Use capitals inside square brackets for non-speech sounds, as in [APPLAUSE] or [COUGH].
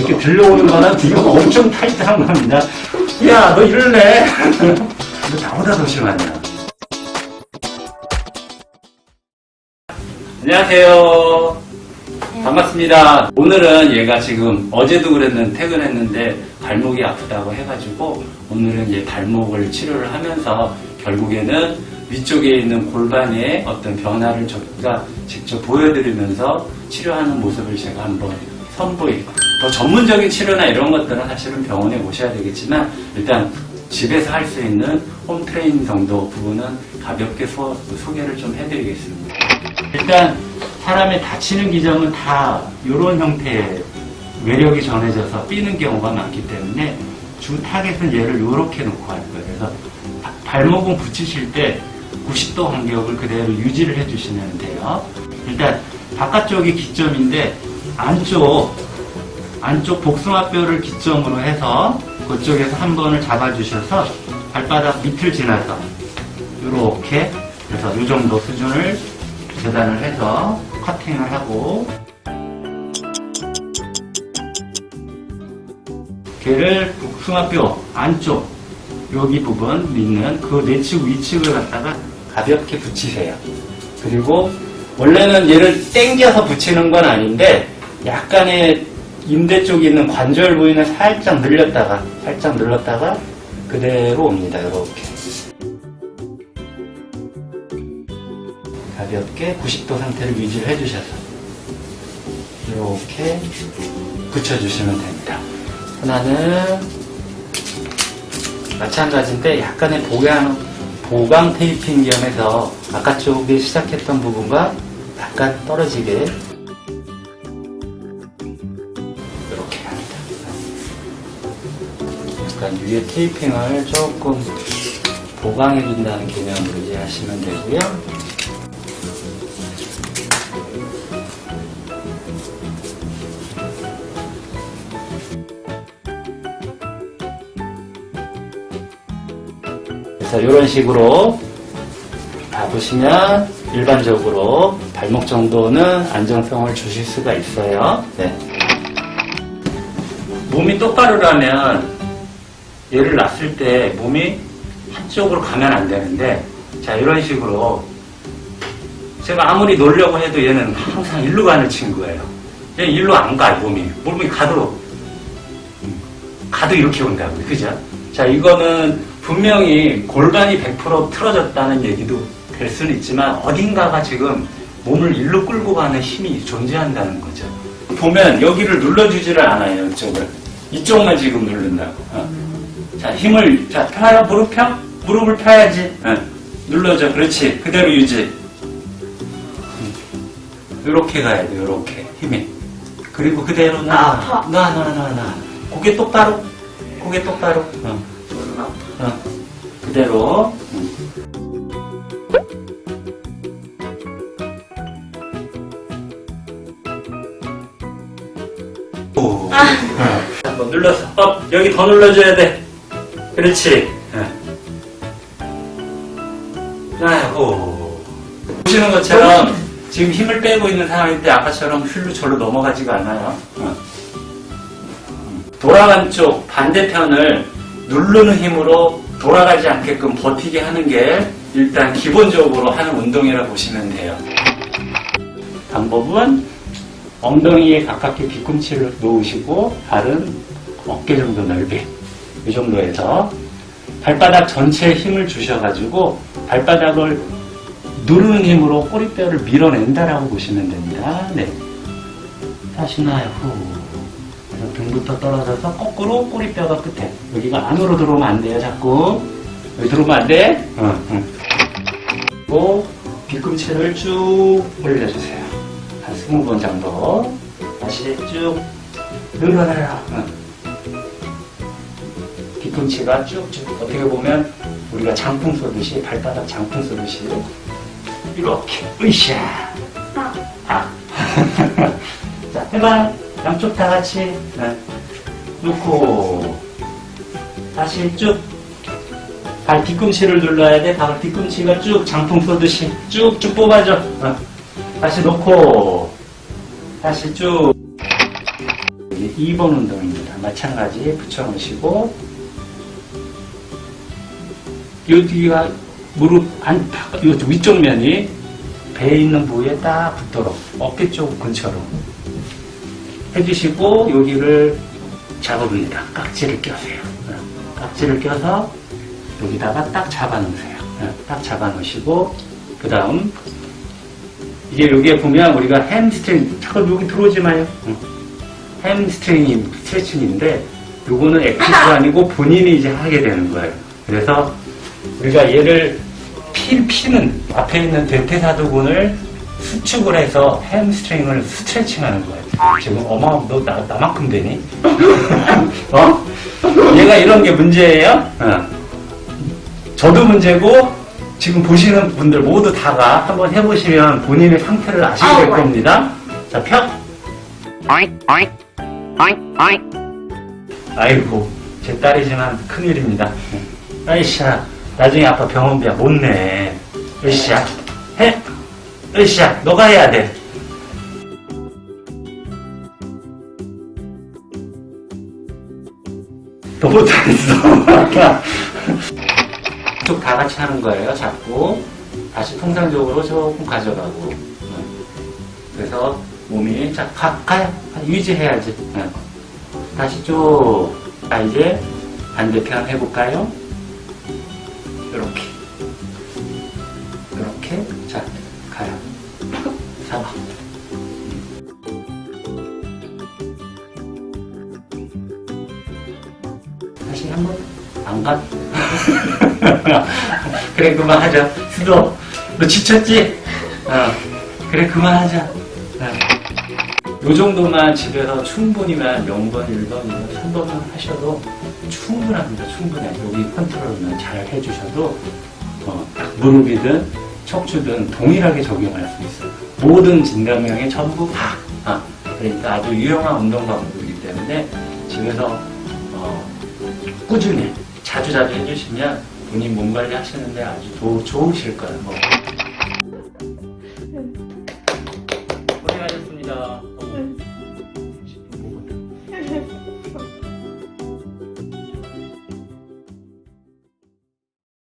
이렇게 들려오는 거는 이거 엄청 타이트한 겁니다. 야, 너 이럴래? [LAUGHS] 너 나보다 더 심하냐? 안녕하세요. 반갑습니다. 오늘은 얘가 지금 어제도 그랬는데 퇴근했는데 발목이 아프다고 해가지고 오늘은 얘 발목을 치료를 하면서 결국에는 위쪽에 있는 골반의 어떤 변화를 저가 직접 보여드리면서 치료하는 모습을 제가 한번 선보이고 더 전문적인 치료나 이런 것들은 사실은 병원에 오셔야 되겠지만 일단 집에서 할 수 있는 홈 트레이닝 정도 부분은 가볍게 소, 소개를 좀 해드리겠습니다. 일단 사람의 다치는 기점은 다 이런 형태의 외력이 전해져서 삐는 경우가 많기 때문에 주 타겟은 얘를 이렇게 놓고 할 거예요. 그래서 바- 발목은 붙이실 때 90도 간격을 그대로 유지를 해주시면 돼요. 일단 바깥쪽이 기점인데 안쪽 안쪽 복숭아뼈를 기점으로 해서 그쪽에서 한 번을 잡아주셔서 발바닥 밑을 지나서 이렇게 그래서 이 정도 수준을 재단을 해서 커팅을 하고 걔를 복숭아뼈 안쪽 여기 부분 있는 그 내측 위측을 갖다가 가볍게 붙이세요. 그리고 원래는 얘를 당겨서 붙이는 건 아닌데 약간의 인대 쪽에 있는 관절 부위는 살짝 늘렸다가 살짝 늘렸다가 그대로 옵니다. 이렇게 가볍게 90도 상태를 유지를 해주셔서 이렇게 붙여주시면 됩니다. 하나는 마찬가지인데 약간의 보강, 보강 테이핑 겸해서 아까 쪽에 시작했던 부분과 약간 떨어지게 이렇게 합니다. 약간 위에 테이핑을 조금 보강해준다는 개념으로 이해하시면 되고요. 이런 식으로 다 보시면 일반적으로 발목 정도는 안정성을 주실 수가 있어요. 네. 몸이 똑바로라면 얘를 놨을 때 몸이 한쪽으로 가면 안 되는데 자 이런 식으로 제가 아무리 놀려고 해도 얘는 항상 일로 가는 친구예요. 얘 일로 안 가, 몸이. 몸이 가도 가도 이렇게 온다고요. 그죠? 자, 이거는 분명히 골반이 100% 틀어졌다는 얘기도 될 수는 있지만 어딘가가 지금 몸을 일로 끌고 가는 힘이 존재한다는 거죠. 보면 여기를 눌러주지를 않아요, 이쪽을. 이쪽만 지금 누른다고. 어. 자, 힘을, 자, 펴요, 무릎 펴? 무릎을 펴야지. 어. 눌러줘. 그렇지. 그대로 유지. 이렇게 가야 돼, 이렇게. 힘이. 그리고 그대로 놔. 아파. 놔, 놔, 놔, 놔. 고개 똑바로. 고개 똑바로. 어. 어. 그대로. 오. 어. 한번 눌러서. 업. 여기 더 눌러줘야 돼. 그렇지. 어. 아이고. 보시는 것처럼 지금 힘을 빼고 있는 상황인데 아까처럼 휠로 절로 넘어가지가 않아요. 어. 돌아간 쪽 반대편을 누르는 힘으로 돌아가지 않게끔 버티게 하는 게 일단 기본적으로 하는 운동이라 보시면 돼요. 방법은 엉덩이에 가깝게 뒤꿈치를 놓으시고 발은 어깨 정도 넓이 이 정도에서 발바닥 전체에 힘을 주셔가지고 발바닥을 누르는 힘으로 꼬리뼈를 밀어낸다라고 보시면 됩니다. 네. 다시 나요. 후. 등부터 떨어져서 거꾸로 꼬리뼈가 끝에. 여기가 안으로 들어오면 안 돼요, 자꾸. 여기 들어오면 안 돼? 그리고 뒤꿈치를 쭉 올려주세요. 한 20번 정도. 다시 쭉 늘어나라. 어. 뒤꿈치가 쭉쭉 어떻게 보면 우리가 장풍 쏘듯이 발바닥 장풍 쏘듯이 이렇게 으쌰 아. 아. [LAUGHS] 자 해봐 양쪽 다 같이 네. 놓고 다시 쭉 발 뒤꿈치를 눌러야 돼. 발 뒤꿈치가 쭉 장풍 쏘듯이 쭉쭉 뽑아줘. 어. 다시 놓고 다시 쭉 2번 운동입니다. 마찬가지 붙여놓으시고 여기가 무릎 안, 요 위쪽 면이 배에 있는 부위에 딱 붙도록 어깨 쪽 근처로 해주시고 여기를 잡아줍니다. 깍지를 껴세요. 네. 깍지를 껴서 여기다가 딱 잡아놓으세요. 네. 딱 잡아놓으시고 그 다음 이게 여기에 보면 우리가 햄스트링 자꾸 여기 들어오지 마요. 응. 햄스트링이 스트레칭인데 요거는 액티브가 [LAUGHS] 아니고 본인이 이제 하게 되는 거예요. 그래서 우리가 얘를 피, 피는 앞에 있는 대퇴사두근을 수축을 해서 햄스트링을 스트레칭하는 거예요. 지금 어마 너 나, 나만큼 되니? [LAUGHS] 어? 얘가 이런 게 문제예요? 어. 저도 문제고 지금 보시는 분들 모두 다가 한번 해보시면 본인의 상태를 아시게 될 겁니다. 자, 펴. 아이고, 제 딸이지만 큰일입니다. 으쌰, 나중에 아빠 병원비야 못 내. 으쌰, 해. 으쌰, 너가 해야 돼. 너 못하겠어. [LAUGHS] 쭉 다 같이 하는 거예요. 잡고 다시 통상적으로 조금 가져가고. 응. 그래서 몸이 자 가, 가요. 유지해야지. 응. 다시 쭉. 자, 이제 반대편 해볼까요? 이렇게. 안 가? [LAUGHS] 그래, 그만하자. 수도. 너 지쳤지? 어. 그래, 그만하자. 어. 요 정도만 집에서 충분히만 0번, 1번, 2번, 3번만 하셔도 충분합니다. 충분해. 여기 컨트롤만 잘 해주셔도 어, 딱 무릎이든 척추든 동일하게 적용할 수 있어요. 모든 진단명에 전부 다. 아, 그러니까 아주 유용한 운동 방법이기 때문에 집에서 어, 꾸준히 자주자주 해주시면 본인 몸 관리 하시는데 아주 도, 좋으실 거예요. 뭐